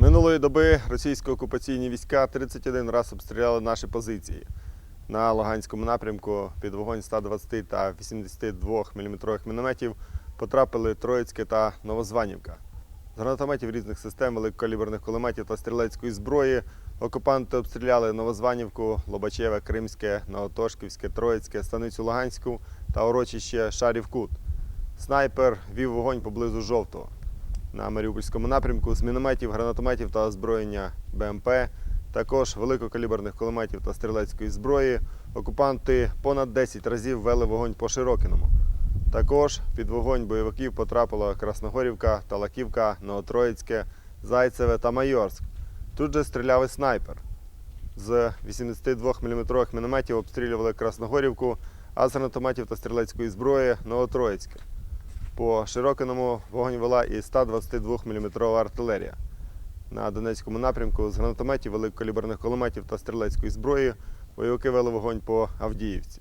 Минулої доби російсько-окупаційні війська 31 раз обстріляли наші позиції. На Луганському напрямку під вогонь 120 та 82 мм мінометів потрапили Троїцьке та Новозванівка. З гранатометів різних систем, великокаліберних кулеметів та стрілецької зброї окупанти обстріляли Новозванівку, Лобачеве, Кримське, Новотошківське, Троїцьке, Станицю Луганську та урочище Шарів Кут. Снайпер вів вогонь поблизу жовтого. На Маріупольському напрямку з мінометів, гранатометів та озброєння БМП, також великокаліберних кулеметів та стрілецької зброї, окупанти понад 10 разів вели вогонь по Широкіному. Також під вогонь бойовиків потрапила Красногорівка, Талаківка, Новотроїцьке, Зайцеве та Майорськ. Тут же стріляв і снайпер. З 82 мм мінометів обстрілювали Красногорівку, а з гранатометів та стрілецької зброї Новотроїцьке. По Широкиному вогонь вела і 122 мм артилерія. На Донецькому напрямку з гранатометів, великокаліберних кулеметів та стрілецької зброї бойовики вели вогонь по Авдіївці.